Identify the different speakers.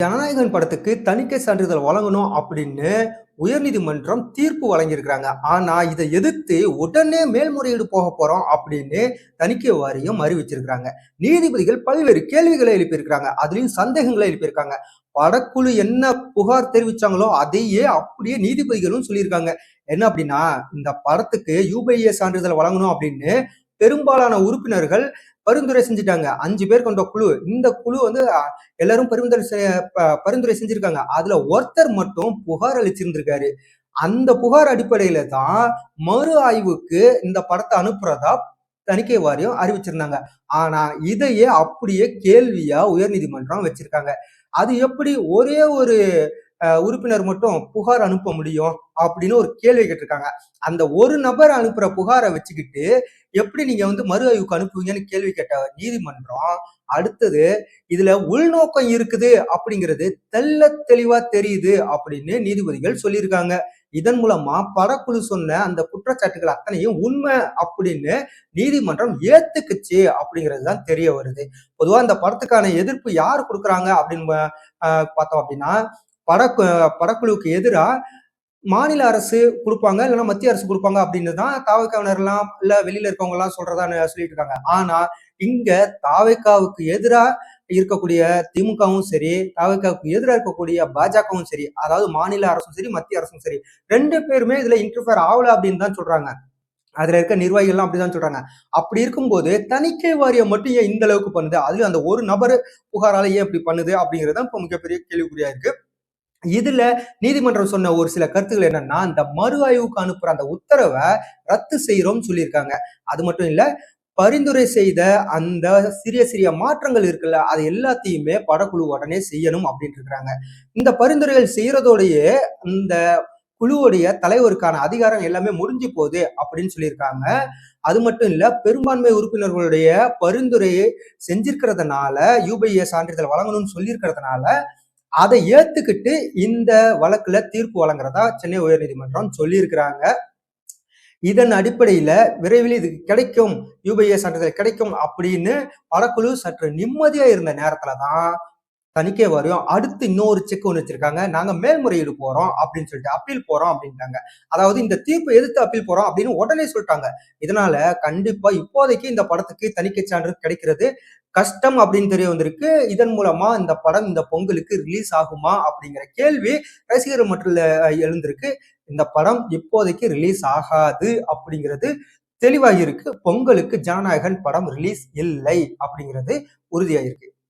Speaker 1: ஜனநாயகன் படத்துக்கு தணிக்கை சான்றிதழ் வழங்கணும் அப்படின்னு உயர்நீதிமன்றம் தீர்ப்பு வழங்கியிருக்கிறாங்க. ஆனா இதை எதிர்த்து உடனே மேல்முறையீடு போக போறோம் அப்படின்னு தணிக்கை வாரியம் அறிவிச்சிருக்கிறாங்க. நீதிபதிகள் பல்வேறு கேள்விகளை எழுப்பியிருக்கிறாங்க. அதுலயும் சந்தேகங்களை எழுப்பியிருக்காங்க. படக்குழு என்ன புகார் தெரிவிச்சாங்களோ அதையே அப்படியே நீதிபதிகளும் சொல்லியிருக்காங்க. என்ன அப்படின்னா இந்த படத்துக்கு யூபிஐஏ சான்றிதழ் வழங்கணும் அப்படின்னு பெரும்பாலான உறுப்பினர்கள் பரிந்துரை செஞ்சுட்டாங்க. அஞ்சு பேர் கொண்ட குழு. இந்த குழு வந்து எல்லாரும் பரிந்துரை ப- பரிந்துரை செஞ்சிருக்காங்க. அதுல ஒருத்தர் மட்டும் புகார் அளிச்சிருந்திருக்காரு. அந்த புகார் அடிப்படையில தான் மறு ஆய்வுக்கு இந்த படத்தை அனுப்புறதா தணிக்கை வாரியம் அறிவிச்சிருந்தாங்க. ஆனா இதையே அப்படியே கேள்வியா உயர்நீதிமன்றம் வச்சிருக்காங்க. அது எப்படி ஒரே ஒரு உறுப்பினர் மட்டும் புகார் அனுப்ப முடியும் அப்படின்னு ஒரு கேள்வி கேட்டிருக்காங்க. அந்த ஒரு நபர் அனுப்புற புகாரை வச்சுக்கிட்டு எப்படி நீங்க வந்து மறு ஆய்வுக்கு அனுப்புவீங்கன்னு கேள்வி கேட்ட நீதிமன்றம் அடுத்தது இதுல உள்நோக்கம் இருக்குது அப்படிங்கிறது தெல்ல தெளிவா தெரியுது அப்படின்னு நீதிபதிகள் சொல்லியிருக்காங்க. இதன் மூலமா படக்குழு சொன்ன அந்த குற்றச்சாட்டுகள் அத்தனையும் உண்மை அப்படின்னு நீதிமன்றம் ஏத்துக்குச்சு அப்படிங்கிறது தான் தெரிய வருது. பொதுவா அந்த படத்துக்கான எதிர்ப்பு யார் கொடுக்குறாங்க அப்படின்னு பார்த்தோம் அப்படின்னா படக்கு படக்குழுவுக்கு எதிராக மாநில அரசு கொடுப்பாங்க இல்லைன்னா மத்திய அரசு கொடுப்பாங்க அப்படின்னு தான் தாவைக்காவினர்லாம் இல்லை வெளியில இருக்கவங்கலாம் சொல்றதா சொல்லிட்டு இருக்காங்க. ஆனா இங்க தாவைக்காவுக்கு எதிராக இருக்கக்கூடிய திமுகவும் சரி தாவைக்காவுக்கு எதிராக இருக்கக்கூடிய பாஜகவும் சரி அதாவது மாநில அரசும் சரி மத்திய அரசும் சரி ரெண்டு பேருமே இதுல இன்டர்ஃபியர் ஆகல அப்படின்னு தான் சொல்றாங்க. அதுல இருக்க நிர்வாகிகள்லாம் அப்படிதான் சொல்றாங்க. அப்படி இருக்கும்போது தணிக்கை வாரியம் மட்டும் ஏன் இந்த அளவுக்கு பண்ணுது? அதுல அந்த ஒரு நபர் புகாரால ஏன் இப்படி பண்ணுது அப்படிங்கிறது தான் இப்போ மிகப்பெரிய கேள்விக்குறியா இருக்கு. இதுல நீதிமன்றம் சொன்ன ஒரு சில கருத்துக்கள் என்னன்னா அந்த மறு ஆய்வுக்கு அனுப்புற அந்த உத்தரவை ரத்து செய்யறோம்னு சொல்லியிருக்காங்க. அது மட்டும் இல்ல பரிந்துரை செய்த அந்த சிறிய சிறிய மாற்றங்கள் இருக்குல்ல அது எல்லாத்தையுமே படக்குழு உடனே செய்யணும் அப்படின்னு இருக்கிறாங்க. இந்த பரிந்துரைகள் செய்யறதோடயே இந்த குழுவுடைய தலைவருக்கான அதிகாரம் எல்லாமே முடிஞ்சு போகுது அப்படின்னு சொல்லியிருக்காங்க. அது மட்டும் இல்ல பெரும்பான்மை உறுப்பினர்களுடைய பரிந்துரையை செஞ்சிருக்கிறதுனால யூபிஐ சான்றிதழ் வழங்கணும்னு சொல்லியிருக்கிறதுனால அதை ஏத்துக்கிட்டு இந்த வழக்குல தீர்ப்பு வழங்குறதா சென்னை உயர்நீதிமன்றம் சொல்லியிருக்கிறாங்க. இதன் அடிப்படையில விரைவில் இது கிடைக்கும் யூபிஏ சான்றிதழ் கிடைக்கும் அப்படின்னு படக்குழு சற்று நிம்மதியா இருந்த நேரத்துல தான் தணிக்கை வரையும் அடுத்து இன்னொரு செக் ஒன்று வச்சிருக்காங்க. நாங்க மேல்முறையீடு போறோம் அப்படின்னு சொல்லிட்டு அப்பீல் போறோம் அப்படின்ட்டாங்க அதாவது இந்த தீர்ப்பு எதிர்த்து அப்பீல் போறோம் அப்படின்னு உடனே சொல்லிட்டாங்க. இதனால கண்டிப்பா இப்போதைக்கு இந்த படத்துக்கு தணிக்கை சான்று கிடைக்கிறது. கஷ்டம் அப்படின்னு தெரிய வந்திருக்கு. இதன் மூலமா இந்த படம் இந்த பொங்கலுக்கு ரிலீஸ் ஆகுமா அப்படிங்கிற கேள்வி ரசிகர் மட்டில் எழுந்திருக்கு. இந்த படம் இப்போதைக்கு ரிலீஸ் ஆகாது அப்படிங்கிறது தெளிவாகி இருக்கு. பொங்கலுக்கு ஜனநாயகன் படம் ரிலீஸ் இல்லை அப்படிங்கிறது உறுதியாயிருக்கு